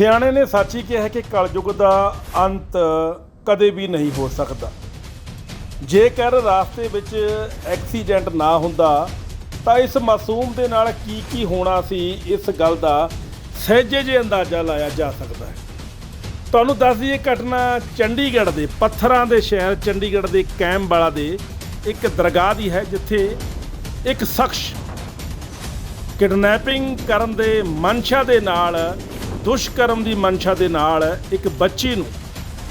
ਸਿਆਣੇ ਨੇ ਸੱਚ ਹੀ ਕਿਹਾ ਹੈ ਕਿ ਕਲਯੁਗ ਦਾ ਅੰਤ ਕਦੇ ਵੀ ਨਹੀਂ ਹੋ ਸਕਦਾ। ਜੇਕਰ ਰਾਸਤੇ ਵਿੱਚ ਐਕਸੀਡੈਂਟ ਨਾ ਹੁੰਦਾ, ਤਾਂ ਇਸ ਮਾਸੂਮ ਦੇ ਨਾਲ ਕੀ ਕੀ ਹੋਣਾ ਸੀ, ਇਸ ਗੱਲ ਦਾ ਸਹਿਜੇ ਜੇ ਅੰਦਾਜ਼ਾ ਲਾਇਆ ਜਾ ਸਕਦਾ ਹੈ। ਤੁਹਾਨੂੰ ਦੱਸ ਦਈਏ ਘਟਨਾ ਚੰਡੀਗੜ੍ਹ ਦੇ, ਪੱਥਰਾਂ ਦੇ ਸ਼ਹਿਰ ਚੰਡੀਗੜ੍ਹ ਦੇ ਕੈਂਪਵਾਲਾ ਦੇ ਇੱਕ ਦਰਗਾਹ ਦੀ ਹੈ, ਜਿੱਥੇ ਇੱਕ ਸ਼ਖਸ ਕਿਡਨੈਪਿੰਗ ਕਰਨ ਦੇ ਮਨਸ਼ਾ ਦੇ ਨਾਲ ਦੁਸ਼ਕਰਮ ਦੀ ਮਨਸ਼ਾ ਦੇ ਨਾਲ ਇੱਕ ਬੱਚੀ ਨੂੰ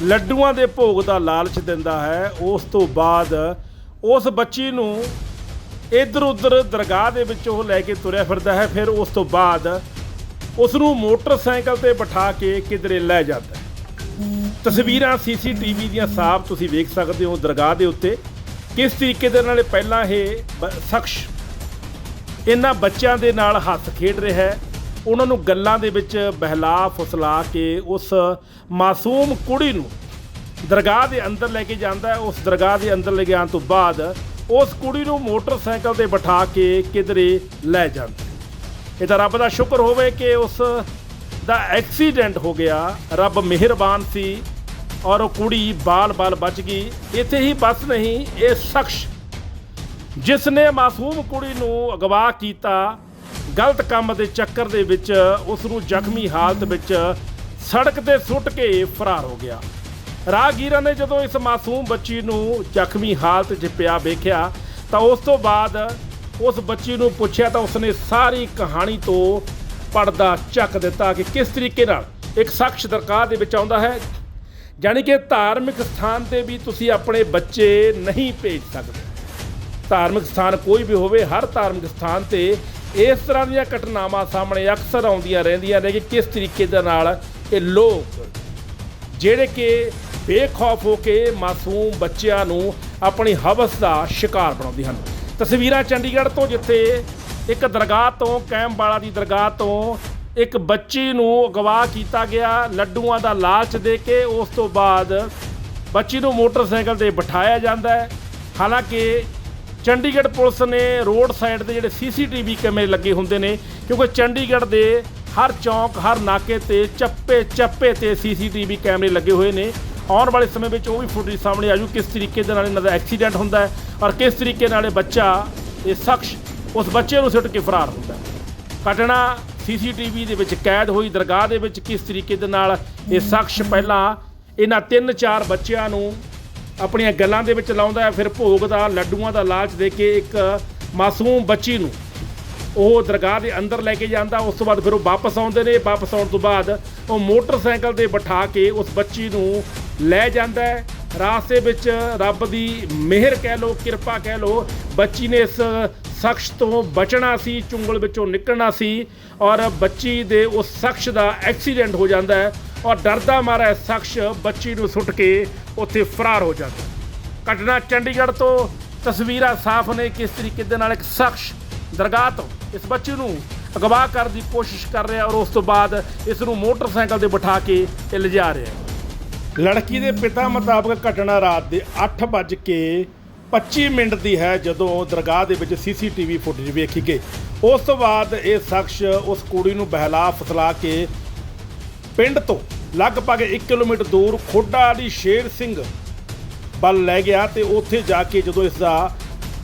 ਲੱਡੂਆਂ ਦੇ ਭੋਗ ਦਾ ਲਾਲਚ ਦਿੰਦਾ ਹੈ। ਉਸ ਤੋਂ ਬਾਅਦ ਉਸ ਬੱਚੀ ਨੂੰ ਇੱਧਰ ਉੱਧਰ ਦਰਗਾਹ ਦੇ ਵਿੱਚ ਉਹ ਲੈ ਕੇ ਤੁਰਿਆ ਫਿਰਦਾ ਹੈ। ਫਿਰ ਉਸ ਤੋਂ ਬਾਅਦ ਉਸ ਨੂੰ ਮੋਟਰਸਾਈਕਲ ਤੇ ਬਿਠਾ ਕੇ ਕਿਧਰੇ ਲੈ ਜਾਂਦਾ ਹੈ। ਤਸਵੀਰਾਂ ਸੀਸੀਟੀਵੀ ਦੀਆਂ ਸਾਫ਼ ਤੁਸੀਂ ਵੇਖ ਸਕਦੇ ਹੋ ਦਰਗਾਹ ਦੇ ਉੱਤੇ। ਕਿਸ ਤਰੀਕੇ ਦੇ ਨਾਲ ਪਹਿਲਾਂ ਇਹ ਬ- ਸ਼ਖਸ ਇਹਨਾਂ ਬੱਚਿਆਂ ਦੇ ਨਾਲ ਹੱਥ ਖੇਡ ਰਿਹਾ ਹੈ। ਉਹਨਾਂ ਨੂੰ ਗੱਲਾਂ ਦੇ ਵਿੱਚ ਬਹਿਲਾ ਫੁਸਲਾ ਕੇ ਉਸ ਮਾਸੂਮ ਕੁੜੀ ਨੂੰ ਦਰਗਾਹ ਦੇ ਅੰਦਰ ਲੈ ਕੇ ਜਾਂਦਾ ਹੈ। ਉਸ ਦਰਗਾਹ ਦੇ ਅੰਦਰ ਲੈ ਜਾਣ ਤੋਂ ਬਾਅਦ ਉਸ ਕੁੜੀ ਨੂੰ ਮੋਟਰਸਾਈਕਲ ਤੇ ਬਿਠਾ ਕੇ ਕਿਧਰੇ ਲੈ ਜਾਂਦਾ ਇਹ ਤਾਂ ਰੱਬ ਦਾ ਸ਼ੁਕਰ ਹੋਵੇ ਕਿ ਉਸ ਦਾ ਐਕਸੀਡੈਂਟ ਹੋ ਗਿਆ। ਰੱਬ ਮਿਹਰਬਾਨ ਸੀ ਔਰ ਉਹ ਕੁੜੀ ਬਾਲ-ਬਾਲ ਬਚ ਗਈ। ਇੱਥੇ ਹੀ ਬਸ ਨਹੀਂ, ਇਹ ਸ਼ਖਸ ਜਿਸ ਨੇ ਮਾਸੂਮ ਕੁੜੀ ਨੂੰ ਅਗਵਾ ਕੀਤਾ ਗਲਤ ਕੰਮ ਦੇ ਚੱਕਰ ਦੇ ਵਿੱਚ ਉਸ ਨੂੰ ਜ਼ਖਮੀ ਹਾਲਤ ਵਿੱਚ ਸੜਕ ਤੇ ਸੁੱਟ ਕੇ ਫਰਾਰ ਹੋ ਗਿਆ। ਰਾਹਗੀਰਾਂ ਨੇ ਜਦੋਂ ਇਸ ਮਾਸੂਮ ਬੱਚੀ ਨੂੰ ਜ਼ਖਮੀ ਹਾਲਤ 'ਚ ਪਿਆ ਵੇਖਿਆ, ਤਾਂ ਉਸ ਤੋਂ ਬਾਅਦ ਉਸ ਬੱਚੀ ਨੂੰ ਪੁੱਛਿਆ ਤਾਂ ਉਸਨੇ ਸਾਰੀ ਕਹਾਣੀ ਤੋਂ ਪਰਦਾ ਚੱਕ ਦਿੱਤਾ ਕਿ ਕਿਸ ਤਰੀਕੇ ਨਾਲ ਇੱਕ ਸ਼ਖਸ ਦਰਕਾਰ ਦੇ ਵਿੱਚ ਆਉਂਦਾ ਹੈ। ਯਾਨੀ ਕਿ ਧਾਰਮਿਕ ਸਥਾਨ ਤੇ ਵੀ ਤੁਸੀਂ ਆਪਣੇ ਬੱਚੇ ਨਹੀਂ ਭੇਜ ਸਕਦੇ। ਧਾਰਮਿਕ ਸਥਾਨ ਕੋਈ ਵੀ ਹੋਵੇ, ਹਰ ਧਾਰਮਿਕ ਸਥਾਨ ਤੇ ਇਸ ਤਰ੍ਹਾਂ ਦੀਆਂ ਘਟਨਾਵਾਂ ਸਾਹਮਣੇ ਅਕਸਰ ਆਉਂਦੀਆਂ ਰਹਿੰਦੀਆਂ ਨੇ ਕਿ ਕਿਸ ਤਰੀਕੇ ਦੇ ਨਾਲ ਇਹ ਲੋਕ ਜਿਹੜੇ ਕਿ ਬੇਖੌਫ ਹੋ ਕੇ ਮਾਸੂਮ ਬੱਚਿਆਂ ਨੂੰ ਆਪਣੀ ਹਵਸ ਦਾ ਸ਼ਿਕਾਰ ਬਣਾਉਂਦੇ ਹਨ। ਤਸਵੀਰਾਂ ਚੰਡੀਗੜ੍ਹ ਤੋਂ ਜਿੱਥੇ ਇੱਕ ਦਰਗਾਹ ਤੋਂ ਕੈਂਪਵਾਲਾ ਦੀ ਦਰਗਾਹ ਤੋਂ ਇੱਕ ਬੱਚੀ ਨੂੰ ਅਗਵਾ ਕੀਤਾ ਗਿਆ, ਲੱਡੂਆਂ ਦਾ ਲਾਲਚ ਦੇ ਕੇ ਉਸ ਤੋਂ ਬਾਅਦ ਬੱਚੀ ਨੂੰ ਮੋਟਰਸਾਈਕਲ ਤੇ ਬਿਠਾਇਆ ਜਾਂਦਾ ਹੈ। ਹਾਲਾਂਕਿ ਚੰਡੀਗੜ੍ਹ ਪੁਲਿਸ ਨੇ ਰੋਡ ਸਾਈਡ ਤੇ ਜਿਹੜੇ ਸੀਸੀਟੀਵੀ ਕੈਮਰੇ ਲੱਗੇ ਹੁੰਦੇ ਨੇ, ਕਿਉਂਕਿ ਚੰਡੀਗੜ੍ਹ ਦੇ ਹਰ ਚੌਂਕ, ਹਰ ਨਾਕੇ ਤੇ ਚੱਪੇ ਚੱਪੇ ਤੇ ਸੀਸੀਟੀਵੀ ਕੈਮਰੇ ਲੱਗੇ ਹੋਏ ਨੇ। ਆਉਣ ਵਾਲੇ ਸਮੇਂ ਵਿੱਚ ਉਹ ਵੀ ਫੁਟੇਜ ਸਾਹਮਣੇ ਆਜੂ ਕਿਸ ਤਰੀਕੇ ਦੇ ਨਾਲ ਇਹਨਾਂ ਦਾ ਐਕਸੀਡੈਂਟ ਹੁੰਦਾ ਹੈ ਔਰ ਕਿਸ ਤਰੀਕੇ ਨਾਲ ਇਹ ਬੱਚਾ, ਇਹ ਸ਼ਖਸ ਉਸ ਬੱਚੇ ਨੂੰ ਸੁੱਟ ਕੇ ਫਰਾਰ ਹੁੰਦਾ ਹੈ। ਘਟਨਾ ਸੀਸੀਟੀਵੀ ਦੇ ਵਿੱਚ ਕੈਦ ਹੋਈ, ਦਰਗਾਹ ਦੇ ਵਿੱਚ ਕਿਸ ਤਰੀਕੇ ਦੇ ਨਾਲ ਇਹ ਸ਼ਖਸ ਪਹਿਲਾਂ ਇਹਨਾਂ ਤਿੰਨ ਚਾਰ ਬੱਚਿਆਂ ਨੂੰ ਆਪਣੀਆਂ ਗੱਲਾਂ ਦੇ ਵਿੱਚ ਲਾਉਂਦਾ ਹੈ, ਫਿਰ ਭੋਗ ਦਾ, ਲੱਡੂਆਂ ਦਾ ਲਾਲਚ ਦੇ ਕੇ ਇੱਕ ਮਾਸੂਮ ਬੱਚੀ ਨੂੰ ਉਹ ਦਰਗਾਹ ਦੇ ਅੰਦਰ ਲੈ ਕੇ ਜਾਂਦਾ। ਉਸ ਤੋਂ ਬਾਅਦ ਫਿਰ ਉਹ ਵਾਪਸ ਆਉਂਦੇ ਨੇ। ਵਾਪਸ ਆਉਣ ਤੋਂ ਬਾਅਦ ਉਹ ਮੋਟਰਸਾਈਕਲ ਤੇ ਬਿਠਾ ਕੇ ਉਸ ਬੱਚੀ ਨੂੰ ਲੈ ਜਾਂਦਾ ਹੈ। ਰਾਸਤੇ ਵਿੱਚ ਰੱਬ ਦੀ ਮਿਹਰ ਕਹਿ ਲੋ ਕਿਰਪਾ ਕਹਿ ਲੋ ਬੱਚੀ ਨੇ ਇਸ ਸ਼ਖਸ ਤੋਂ ਬਚਣਾ ਸੀ, ਚੁੰਗਲ ਵਿੱਚੋਂ ਨਿਕਲਣਾ ਸੀ ਔਰ ਬੱਚੀ ਦੇ ਉਸ ਸ਼ਖਸ ਦਾ ਐਕਸੀਡੈਂਟ ਹੋ ਜਾਂਦਾ ਹੈ। ਔਰ ਡਰਦਾ ਮਾਰਾ ਸ਼ਖਸ ਬੱਚੀ ਨੂੰ ਸੁੱਟ ਕੇ ਉੱਥੇ ਫਰਾਰ ਹੋ ਜਾਂਦਾ। ਘਟਨਾ ਚੰਡੀਗੜ੍ਹ ਤੋਂ ਤਸਵੀਰਾਂ ਸਾਫ਼ ਨੇ ਕਿਸ ਤਰੀਕੇ ਦੇ ਨਾਲ ਇੱਕ ਸ਼ਖਸ ਦਰਗਾਹ ਤੋਂ ਇਸ ਬੱਚੀ ਨੂੰ ਅਗਵਾ ਕਰਨ ਦੀ ਕੋਸ਼ਿਸ਼ ਕਰ ਰਿਹਾ ਔਰ ਉਸ ਤੋਂ ਬਾਅਦ ਇਸ ਨੂੰ ਮੋਟਰਸਾਈਕਲ ਤੇ ਬਿਠਾ ਕੇ ਇਹ ਲਿਜਾ ਰਿਹਾ ਲੜਕੀ ਦੇ ਪਿਤਾ ਮੁਤਾਬਕ ਘਟਨਾ ਰਾਤ ਦੇ 8 ਕੇ 25 ਮਿੰਟ ਦੀ ਹੈ ਜਦੋਂ ਦਰਗਾਹ ਦੇ ਵਿੱਚ ਸੀਸੀਟੀਵੀ ਫੁਟੇਜ ਵੇਖੀ ਗਈ। ਉਸ ਤੋਂ ਬਾਅਦ ਇਹ ਸ਼ਖਸ ਉਸ ਕੁੜੀ ਨੂੰ ਬਹਿਲਾ ਫਸਲਾ ਕੇ ਪਿੰਡ ਤੋਂ ਲਗਭਗ 1 ਕਿਲੋਮੀਟਰ ਦੂਰ ਖੋਡਾ ਵਾਲੀ ਸ਼ੇਰ ਸਿੰਘ ਵੱਲ ਲੈ ਗਿਆ ਤੇ ਉੱਥੇ ਜਾ ਕੇ ਜਦੋਂ ਇਸ ਦਾ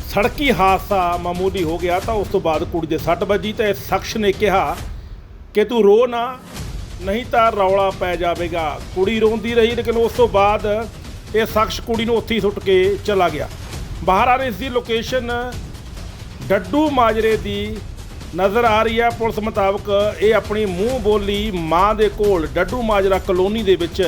ਸੜਕੀ ਹਾਦਸਾ ਮਾਮੂਲੀ ਹੋ ਗਿਆ ਤਾਂ ਉਸ ਤੋਂ ਬਾਅਦ ਕੁੜੀ ਦੇ ਸੱਟ ਵੱਜੀ ਤੇ ਇਸ ਸ਼ਖਸ ਨੇ ਕਿਹਾ ਕਿ ਤੂੰ ਰੋ ਨਾ, ਨਹੀਂ ਤਾਂ ਰੌਲਾ ਪੈ ਜਾਵੇਗਾ। ਕੁੜੀ ਰੋਂਦੀ ਰਹੀ ਲੇਕਿਨ ਉਸ ਤੋਂ ਬਾਅਦ ਇਹ ਸ਼ਖਸ ਕੁੜੀ ਨੂੰ ਉੱਥੇ ਹੀ ਸੁੱਟ ਕੇ ਚਲਾ ਗਿਆ। ਬਾਹਰ ਆ ਰਹੀ ਇਸ ਦੀ ਲੋਕੇਸ਼ਨ ਡੱਡੂ ਮਾਜਰੇ ਦੀ ਨਜ਼ਰ ਆ ਰਹੀ ਹੈ। ਪੁਲਿਸ ਮੁਤਾਬਕ ਇਹ ਆਪਣੀ ਮੂੰਹ ਬੋਲੀ ਮਾਂ ਦੇ ਕੋਲ, ਡੱਡੂ ਮਾਜਰਾ ਕਲੋਨੀ ਦੇ ਵਿੱਚ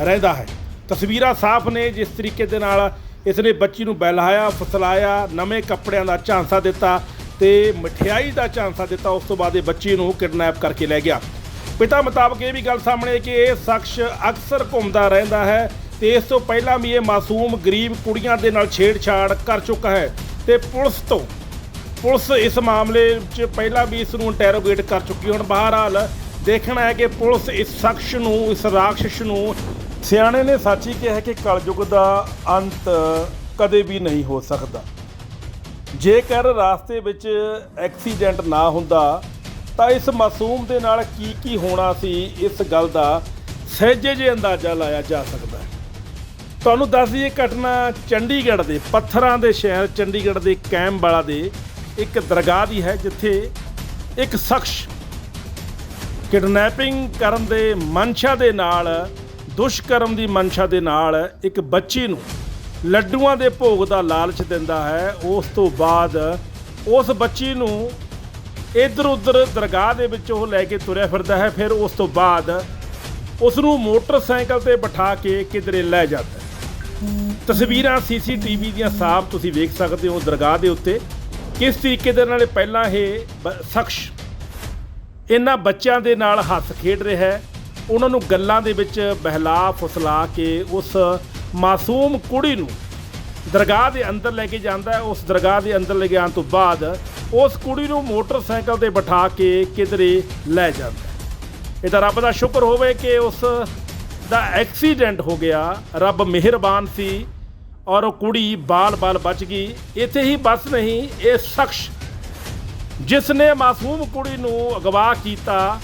ਰਹਿੰਦਾ ਹੈ। ਤਸਵੀਰਾਂ ਸਾਫ਼ ਨੇ। ਜਿਸ ਤਰੀਕੇ ਦੇ ਨਾਲ ਇਸ ਨੇ ਬੱਚੀ ਨੂੰ ਬਹਿਲਾਇਆ, ਫਸਲਾਇਆ, ਨਵੇਂ ਕੱਪੜਿਆਂ ਦਾ ਝਾਂਸਾ ਦਿੱਤਾ ਤੇ ਮਠਿਆਈ ਦਾ ਝਾਂਸਾ ਦਿੱਤਾ। ਉਸ ਤੋਂ ਬਾਅਦ ਇਹ ਬੱਚੀ ਨੂੰ ਕਿਡਨੈਪ ਕਰਕੇ ਲੈ ਗਿਆ। ਪਿਤਾ ਮੁਤਾਬਕ ਇਹ ਵੀ ਗੱਲ ਸਾਹਮਣੇ ਆਈ ਕਿ ਇਹ ਸ਼ਖਸ ਅਕਸਰ ਘੁੰਮਦਾ ਰਹਿੰਦਾ ਹੈ ਤੇ ਇਸ ਤੋਂ ਪਹਿਲਾਂ ਵੀ ਇਹ ਮਾਸੂਮ ਗਰੀਬ ਕੁੜੀਆਂ ਦੇ ਨਾਲ ਛੇੜਛਾੜ ਕਰ ਚੁੱਕਾ ਹੈ ਤੇ ਪੁਲਿਸ ਤੋਂ ਪੁਲਿਸ ਇਸ ਮਾਮਲੇ 'ਚ ਪਹਿਲਾਂ ਵੀ ਇਸ ਨੂੰ ਇੰਟਰੋਗੇਟ ਕਰ ਚੁੱਕੀ ਹੁਣ ਬਹਰਹਾਲ ਦੇਖਣਾ ਹੈ ਕਿ ਪੁਲਿਸ ਇਸ ਸ਼ਖਸ ਨੂੰ, ਇਸ ਰਾਖਸ਼ ਨੂੰ ਸਿਆਣੇ ਨੇ ਸੱਚ ਹੀ ਕਿਹਾ ਹੈ ਕਿ ਕਲਯੁਗ ਦਾ ਅੰਤ ਕਦੇ ਵੀ ਨਹੀਂ ਹੋ ਸਕਦਾ। ਜੇਕਰ ਰਾਸਤੇ ਵਿੱਚ ਐਕਸੀਡੈਂਟ ਨਾ ਹੁੰਦਾ, ਤਾਂ ਇਸ ਮਾਸੂਮ ਦੇ ਨਾਲ ਕੀ ਕੀ ਹੋਣਾ ਸੀ, ਇਸ ਗੱਲ ਦਾ ਸਹਿਜੇ ਜੇ ਅੰਦਾਜ਼ਾ ਲਾਇਆ ਜਾ ਸਕਦਾ ਹੈ। ਤੁਹਾਨੂੰ ਦੱਸ ਦਈਏ ਘਟਨਾ ਚੰਡੀਗੜ੍ਹ ਦੇ, ਪੱਥਰਾਂ ਦੇ ਸ਼ਹਿਰ ਚੰਡੀਗੜ੍ਹ ਦੇ ਕੈਮ ਵਾਲਾ ਦੇ ਇੱਕ ਦਰਗਾਹ ਦੀ ਹੈ ਜਿੱਥੇ ਇੱਕ ਸ਼ਖਸ ਕਿਡਨੈਪਿੰਗ ਕਰਨ ਦੇ ਮਨਸ਼ਾ ਦੇ ਨਾਲ, ਦੁਸ਼ਕਰਮ ਦੀ ਮਨਸ਼ਾ ਦੇ ਨਾਲ ਇੱਕ ਬੱਚੀ ਨੂੰ ਲੱਡੂਆਂ ਦੇ ਭੋਗ ਦਾ ਲਾਲਚ ਦਿੰਦਾ ਹੈ। ਉਸ ਤੋਂ ਬਾਅਦ ਉਸ ਬੱਚੀ ਨੂੰ ਇੱਧਰ ਉੱਧਰ ਦਰਗਾਹ ਦੇ ਵਿੱਚ ਉਹ ਲੈ ਕੇ ਤੁਰਿਆ ਫਿਰਦਾ ਹੈ। ਫਿਰ ਉਸ ਤੋਂ ਬਾਅਦ ਉਸ ਨੂੰ ਮੋਟਰਸਾਈਕਲ ਤੇ ਬਿਠਾ ਕੇ ਕਿਧਰੇ ਲੈ ਜਾਂਦਾ ਹੈ। ਤਸਵੀਰਾਂ ਸੀਸੀਟੀਵੀ ਦੀਆਂ ਸਾਫ਼ ਤੁਸੀਂ ਵੇਖ ਸਕਦੇ ਹੋ ਦਰਗਾਹ ਦੇ ਉੱਤੇ। ਕਿਸ ਤਰੀਕੇ ਦੇ ਨਾਲ ਪਹਿਲਾਂ ਇਹ ਬ- ਸ਼ਖਸ ਇਹਨਾਂ ਬੱਚਿਆਂ ਦੇ ਨਾਲ ਹੱਥ ਖੇਡ ਰਿਹਾ ਹੈ? ਉਹਨਾਂ ਨੂੰ ਗੱਲਾਂ ਦੇ ਵਿੱਚ ਬਹਿਲਾ ਫੁਸਲਾ ਕੇ ਉਸ ਮਾਸੂਮ ਕੁੜੀ ਨੂੰ ਦਰਗਾਹ ਦੇ ਅੰਦਰ ਲੈ ਕੇ ਜਾਂਦਾ ਹੈ। ਉਸ ਦਰਗਾਹ ਦੇ ਅੰਦਰ ਲੈ ਕੇ ਆਉਣ ਤੋਂ ਬਾਅਦ ਉਸ ਕੁੜੀ ਨੂੰ ਮੋਟਰਸਾਈਕਲ ਤੇ ਬਿਠਾ ਕੇ ਕਿਧਰੇ ਲੈ ਜਾਂਦਾ ਇਹ ਤਾਂ ਰੱਬ ਦਾ ਸ਼ੁਕਰ ਹੋਵੇ ਕਿ ਉਸ ਦਾ ਐਕਸੀਡੈਂਟ ਹੋ ਗਿਆ। ਰੱਬ ਮਿਹਰਬਾਨ ਸੀ। ਔਰ ਉਹ ਕੁੜੀ ਬਾਲ-ਬਾਲ ਬਚ ਗਈ। ਇੱਥੇ ਹੀ ਬਸ ਨਹੀਂ, ਇਹ ਸ਼ਖਸ ਜਿਸ ਨੇ ਮਾਸੂਮ ਕੁੜੀ ਨੂੰ ਅਗਵਾ ਕੀਤਾ,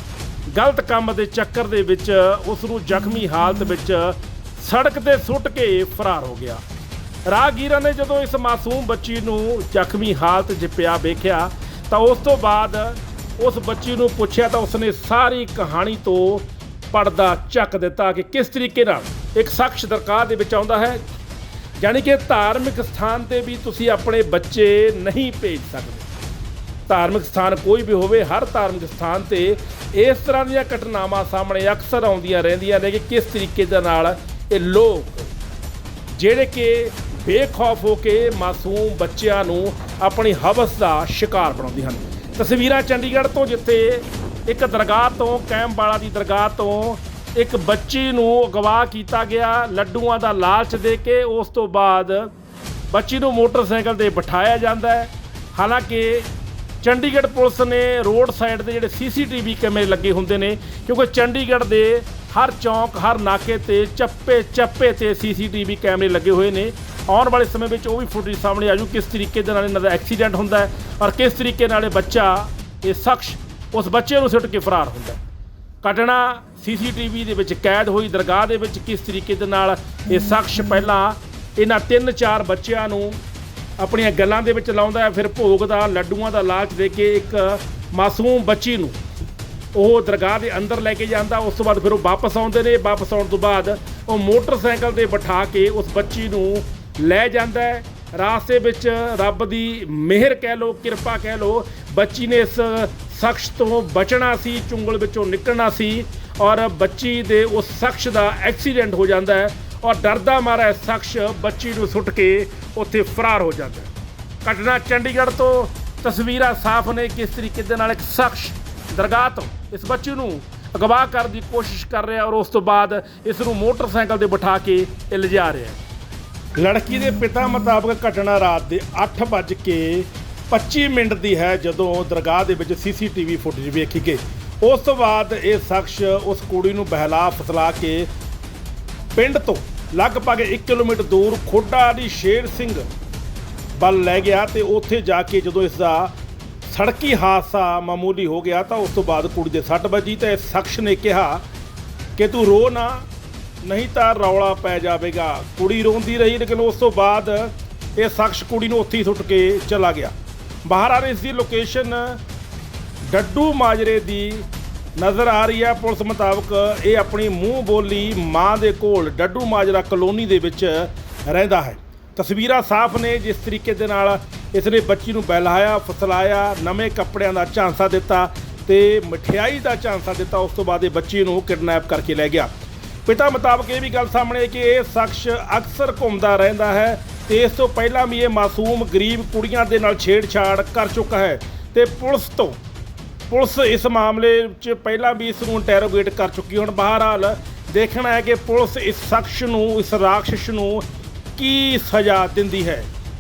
ਗਲਤ ਕੰਮ ਦੇ ਚੱਕਰ ਦੇ ਵਿੱਚ ਉਸ ਨੂੰ ਜ਼ਖਮੀ ਹਾਲਤ ਵਿੱਚ ਸੜਕ ਤੇ ਸੁੱਟ ਕੇ ਫਰਾਰ ਹੋ ਗਿਆ। ਰਾਹਗੀਰਾਂ ਨੇ ਜਦੋਂ ਇਸ ਮਾਸੂਮ ਬੱਚੀ ਨੂੰ ਜ਼ਖਮੀ ਹਾਲਤ 'ਚ ਪਿਆ ਵੇਖਿਆ, ਤਾਂ ਉਸ ਤੋਂ ਬਾਅਦ ਉਸ ਬੱਚੀ ਨੂੰ ਪੁੱਛਿਆ ਤਾਂ ਉਸਨੇ ਸਾਰੀ ਕਹਾਣੀ ਤੋਂ ਪਰਦਾ ਚੱਕ ਦਿੱਤਾ ਕਿ ਕਿਸ ਤਰੀਕੇ ਨਾਲ ਇੱਕ ਸ਼ਖਸ ਦਰਕਾਰ ਦੇ ਵਿੱਚ ਆਉਂਦਾ ਹੈ ਯਾਨੀ ਕਿ ਧਾਰਮਿਕ ਸਥਾਨ ਤੇ ਵੀ ਤੁਸੀਂ ਆਪਣੇ ਬੱਚੇ ਨਹੀਂ ਭੇਜ ਸਕਦੇ। ਧਾਰਮਿਕ ਸਥਾਨ ਕੋਈ ਵੀ ਹੋਵੇ, ਹਰ ਧਾਰਮਿਕ ਸਥਾਨ ਤੇ ਇਸ ਤਰ੍ਹਾਂ ਦੀਆਂ ਘਟਨਾਵਾਂ ਸਾਹਮਣੇ ਅਕਸਰ ਆਉਂਦੀਆਂ ਰਹਿੰਦੀਆਂ ਨੇ ਕਿ ਕਿਸ ਤਰੀਕੇ ਦੇ ਨਾਲ ਇਹ ਲੋਕ, ਜਿਹੜੇ ਕਿ ਬੇਖੌਫ ਹੋ ਕੇ ਮਾਸੂਮ ਬੱਚਿਆਂ ਨੂੰ ਆਪਣੀ ਹਵਸ ਦਾ ਸ਼ਿਕਾਰ ਬਣਾਉਂਦੇ ਹਨ। ਤਸਵੀਰਾਂ ਚੰਡੀਗੜ੍ਹ ਤੋਂ ਜਿੱਥੇ ਇੱਕ ਦਰਗਾਹ ਤੋਂ ਕੈਂਪਵਾਲਾ ਦੀ ਦਰਗਾਹ ਤੋਂ ਇੱਕ ਬੱਚੀ ਨੂੰ ਅਗਵਾ ਕੀਤਾ ਗਿਆ, ਲੱਡੂਆਂ ਦਾ ਲਾਲਚ ਦੇ ਕੇ ਉਸ ਤੋਂ ਬਾਅਦ ਬੱਚੀ ਨੂੰ ਮੋਟਰਸਾਈਕਲ ਤੇ ਬਿਠਾਇਆ ਜਾਂਦਾ ਹੈ। ਹਾਲਾਂਕਿ ਚੰਡੀਗੜ੍ਹ ਪੁਲਿਸ ਨੇ ਰੋਡ ਸਾਈਡ ਦੇ ਜਿਹੜੇ ਸੀਸੀਟੀਵੀ ਕੈਮਰੇ ਲੱਗੇ ਹੁੰਦੇ ਨੇ, ਕਿਉਂਕਿ ਚੰਡੀਗੜ੍ਹ ਦੇ ਹਰ ਚੌਂਕ, ਹਰ ਨਾਕੇ ਤੇ ਚੱਪੇ ਚੱਪੇ ਤੇ ਸੀਸੀਟੀਵੀ ਕੈਮਰੇ ਲੱਗੇ ਹੋਏ ਨੇ। ਆਉਣ ਵਾਲੇ ਸਮੇਂ ਵਿੱਚ ਉਹ ਵੀ ਫੁਟੇਜ ਸਾਹਮਣੇ ਆਜੂ, ਕਿਸ ਤਰੀਕੇ ਦੇ ਨਾਲ ਇਹਨਾਂ ਦਾ ਐਕਸੀਡੈਂਟ ਹੁੰਦਾ ਹੈ ਔਰ ਕਿਸ ਤਰੀਕੇ ਨਾਲ ਇਹ ਬੱਚਾ, ਇਹ ਸ਼ਖਸ ਉਸ ਬੱਚੇ ਨੂੰ ਸੁੱਟ ਕੇ ਫਰਾਰ ਹੁੰਦਾ ਹੈ। ਘਟਨਾ ਸੀਸੀਟੀਵੀ ਦੇ ਵਿੱਚ ਕੈਦ ਹੋਈ, ਦਰਗਾਹ ਦੇ ਵਿੱਚ ਕਿਸ ਤਰੀਕੇ ਦੇ ਨਾਲ ਇਹ ਸ਼ਖਸ ਪਹਿਲਾਂ ਇਹਨਾਂ ਤਿੰਨ ਚਾਰ ਬੱਚਿਆਂ ਨੂੰ ਆਪਣੀਆਂ ਗੱਲਾਂ ਦੇ ਵਿੱਚ ਲਾਉਂਦਾ ਹੈ, ਫਿਰ ਭੋਗ ਦਾ, ਲੱਡੂਆਂ ਦਾ ਲਾਲਚ ਦੇ ਕੇ ਇੱਕ ਮਾਸੂਮ ਬੱਚੀ ਨੂੰ ਉਹ ਦਰਗਾਹ ਦੇ ਅੰਦਰ ਲੈ ਕੇ ਜਾਂਦਾ, ਉਸ ਤੋਂ ਬਾਅਦ ਫਿਰ ਉਹ ਵਾਪਸ ਆਉਂਦੇ ਨੇ, ਵਾਪਸ ਆਉਣ ਤੋਂ ਬਾਅਦ ਉਹ ਮੋਟਰਸਾਈਕਲ ਤੇ ਬਿਠਾ ਕੇ ਉਸ ਬੱਚੀ ਨੂੰ ਲੈ ਜਾਂਦਾ ਹੈ। ਰਾਸਤੇ ਵਿੱਚ ਰੱਬ ਦੀ ਮਿਹਰ ਕਹਿ ਲੋ ਕਿਰਪਾ ਕਹਿ ਲੋ ਬੱਚੀ ਨੇ ਇਸ ਸ਼ਖਸ ਤੋਂ ਬਚਣਾ ਸੀ, ਚੁੰਗਲ ਵਿੱਚੋਂ ਨਿਕਲਣਾ ਸੀ ਔਰ ਬੱਚੀ ਦੇ ਉਸ ਸ਼ਖਸ ਦਾ ਐਕਸੀਡੈਂਟ ਹੋ ਜਾਂਦਾ ਹੈ ਔਰ ਡਰਦਾ ਮਾਰਾ ਸ਼ਖਸ ਬੱਚੀ ਨੂੰ ਸੁੱਟ ਕੇ ਉੱਥੇ ਫਰਾਰ ਹੋ ਜਾਂਦਾ ਹੈ। ਘਟਨਾ ਚੰਡੀਗੜ੍ਹ ਤੋਂ ਤਸਵੀਰਾਂ ਸਾਫ਼ ਨੇ ਕਿਸ ਤਰੀਕੇ ਦੇ ਨਾਲ ਇੱਕ ਸ਼ਖਸ ਦਰਗਾਹ ਤੋਂ ਇਸ ਬੱਚੀ ਨੂੰ ਅਗਵਾ ਕਰਨ ਦੀ ਕੋਸ਼ਿਸ਼ ਕਰ ਰਿਹਾ ਔਰ ਉਸ ਤੋਂ ਬਾਅਦ ਇਸ ਨੂੰ ਮੋਟਰਸਾਈਕਲ ਤੇ ਬਿਠਾ ਕੇ ਇਹ ਲਿਜਾ ਰਿਹਾ ਲੜਕੀ ਦੇ ਪਿਤਾ ਮੁਤਾਬਕ ਘਟਨਾ ਰਾਤ ਦੇ 8:25 ਮਿੰਟ ਦੀ ਹੈ ਜਦੋਂ ਦਰਗਾਹ ਦੇ ਵਿੱਚ ਸੀਸੀਟੀਵੀ ਫੁਟੇਜ ਵੇਖੀ ਗਈ ਉਸ ਤੋਂ ਬਾਅਦ ਇਹ ਸ਼ਖਸ ਉਸ ਕੁੜੀ ਨੂੰ ਬਹਿਲਾ ਫਸਲਾ ਕੇ ਪਿੰਡ ਤੋਂ ਲਗਭਗ 1 ਕਿਲੋਮੀਟਰ ਦੂਰ ਖੋਡਾ ਦੀ ਸ਼ੇਰ ਸਿੰਘ ਵੱਲ ਲੈ ਗਿਆ ਤੇ ਉੱਥੇ ਜਾ ਕੇ ਜਦੋਂ ਇਸ ਦਾ ਸੜਕੀ ਹਾਦਸਾ ਮਾਮੂਲੀ ਹੋ ਗਿਆ ਤਾਂ ਉਸ ਤੋਂ ਬਾਅਦ ਕੁੜੀ ਦੇ ਸੱਟ ਵੱਜੀ ਤੇ ਇਸ ਸ਼ਖਸ ਨੇ ਕਿਹਾ ਕਿ ਤੂੰ ਰੋ ਨਾ, ਨਹੀਂ ਤਾਂ ਰੌਲਾ ਪੈ ਜਾਵੇਗਾ। ਕੁੜੀ ਰੋਂਦੀ ਰਹੀ ਲੇਕਿਨ ਉਸ ਤੋਂ ਬਾਅਦ ਇਹ ਸ਼ਖਸ ਕੁੜੀ ਨੂੰ ਉੱਥੇ ਹੀ ਸੁੱਟ ਕੇ ਚਲਾ ਗਿਆ। ਬਾਹਰ ਆ ਰਹੀ ਇਸ ਦੀ ਲੋਕੇਸ਼ਨ, ਡੱਡੂ ਮਾਜਰੇ ਦੀ ਨਜ਼ਰ ਆ ਰਹੀ ਹੈ। ਪੁਲਿਸ ਮੁਤਾਬਕ ਇਹ ਆਪਣੀ ਮੂੰਹ ਬੋਲੀ ਮਾਂ ਦੇ ਕੋਲ ਡੱਡੂ ਮਾਜਰਾ ਕਲੋਨੀ ਦੇ ਵਿੱਚ ਰਹਿੰਦਾ ਹੈ। ਤਸਵੀਰਾਂ ਸਾਫ਼ ਨੇ, ਜਿਸ ਤਰੀਕੇ ਦੇ ਨਾਲ ਇਸ ਨੇ ਬੱਚੀ ਨੂੰ ਬਹਿਲਾਇਆ, ਫਸਲਾਇਆ, ਨਵੇਂ ਕੱਪੜਿਆਂ ਦਾ ਝਾਂਸਾ ਦਿੱਤਾ ਤੇ ਮਠਿਆਈ ਦਾ ਝਾਂਸਾ ਦਿੱਤਾ। ਉਸ ਤੋਂ ਬਾਅਦ ਇਹ ਬੱਚੀ ਨੂੰ ਕਿਡਨੈਪ ਕਰਕੇ ਲੈ ਗਿਆ। ਪਿਤਾ ਮੁਤਾਬਕ ਇਹ ਵੀ ਗੱਲ ਸਾਹਮਣੇ ਕਿ ਇਹ ਸ਼ਖਸ ਅਕਸਰ ਘੁੰਮਦਾ ਰਹਿੰਦਾ ਹੈ। ਤੇ ਇਸ ਤੋਂ ਪਹਿਲਾਂ ਵੀ ਇਹ ਮਾਸੂਮ ਗਰੀਬ ਕੁੜੀਆਂ ਦੇ ਨਾਲ ਛੇੜਛਾੜ ਕਰ ਚੁੱਕਾ ਹੈ ਤੇ ਪੁਲਿਸ ਤੋਂ, ਪੁਲਿਸ ਇਸ ਮਾਮਲੇ 'ਚ ਪਹਿਲਾਂ ਵੀ ਇਸ ਨੂੰ ਇੰਟੈਰੋਗੇਟ ਕਰ ਚੁੱਕੀ ਹੁਣ ਬਹਰਹਾਲ ਦੇਖਣਾ ਹੈ ਕਿ ਪੁਲਿਸ ਇਸ ਸ਼ਖਸ ਨੂੰ, ਇਸ ਰਾਖਸ਼ ਨੂੰ ਕੀ ਸਜ਼ਾ ਦਿੰਦੀ ਹੈ।